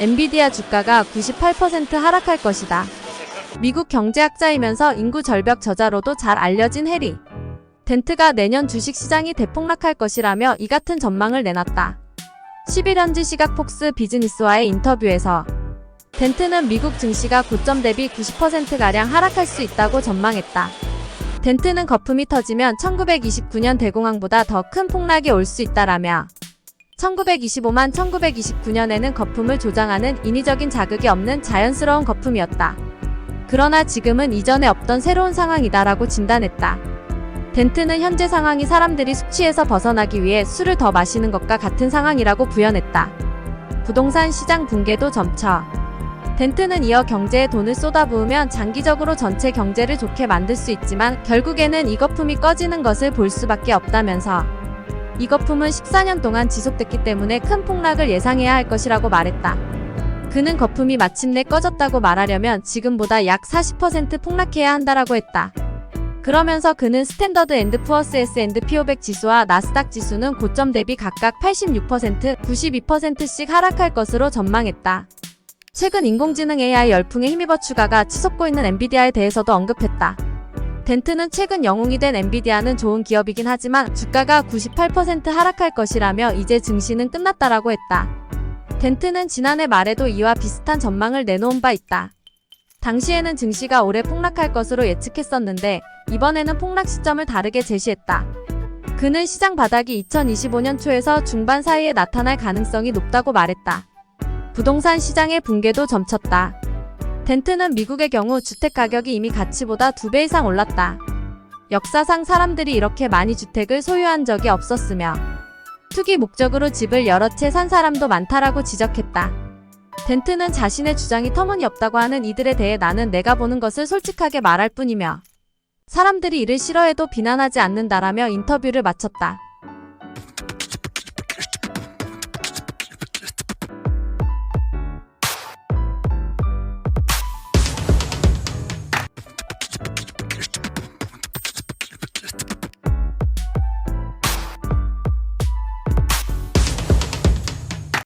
엔비디아 주가가 98% 하락할 것이다. 미국 경제학자이면서 인구 절벽 저자로도 잘 알려진 해리. 덴트가 내년 주식시장이 대폭락할 것이라며 이 같은 전망을 내놨다. 11현지 시각 폭스 비즈니스와의 인터뷰에서 덴트는 미국 증시가 고점 대비 90%가량 하락할 수 있다고 전망했다. 덴트는 거품이 터지면 1929년 대공황보다 더 큰 폭락이 올 수 있다라며 1925만 1929년에는 거품을 조장하는 인위적인 자극이 없는 자연스러운 거품이었다. 그러나 지금은 이전에 없던 새로운 상황이다라고 진단했다. 덴트는 현재 상황이 사람들이 숙취에서 벗어나기 위해 술을 더 마시는 것과 같은 상황이라고 부연했다. 부동산 시장 붕괴도 점쳐. 덴트는 이어 경제에 돈을 쏟아부으면 장기적으로 전체 경제를 좋게 만들 수 있지만 결국에는 이 거품이 꺼지는 것을 볼 수밖에 없다면서 이 거품은 14년 동안 지속됐기 때문에 큰 폭락을 예상해야 할 것이라고 말했다. 그는 거품이 마침내 꺼졌다고 말하려면 지금보다 약 40% 폭락해야 한다라고 했다. 그러면서 그는 스탠더드 앤드 푸어스 S&P 500 지수와 나스닥 지수는 고점 대비 각각 86%, 92%씩 하락할 것으로 전망했다. 최근 인공지능 AI 열풍에 힘입어 추가가 치솟고 있는 엔비디아에 대해서도 언급했다. 덴트는 최근 영웅이 된 엔비디아는 좋은 기업이긴 하지만 주가가 98% 하락할 것이라며 이제 증시는 끝났다라고 했다. 덴트는 지난해 말에도 이와 비슷한 전망을 내놓은 바 있다. 당시에는 증시가 올해 폭락할 것으로 예측했었는데 이번에는 폭락 시점을 다르게 제시했다. 그는 시장 바닥이 2025년 초에서 중반 사이에 나타날 가능성이 높다고 말했다. 부동산 시장의 붕괴도 점쳤다. 덴트는 미국의 경우 주택 가격이 이미 가치보다 두 배 이상 올랐다. 역사상 사람들이 이렇게 많이 주택을 소유한 적이 없었으며 투기 목적으로 집을 여러 채 산 사람도 많다라고 지적했다. 덴트는 자신의 주장이 터무니없다고 하는 이들에 대해 나는 내가 보는 것을 솔직하게 말할 뿐이며 사람들이 이를 싫어해도 비난하지 않는다라며 인터뷰를 마쳤다.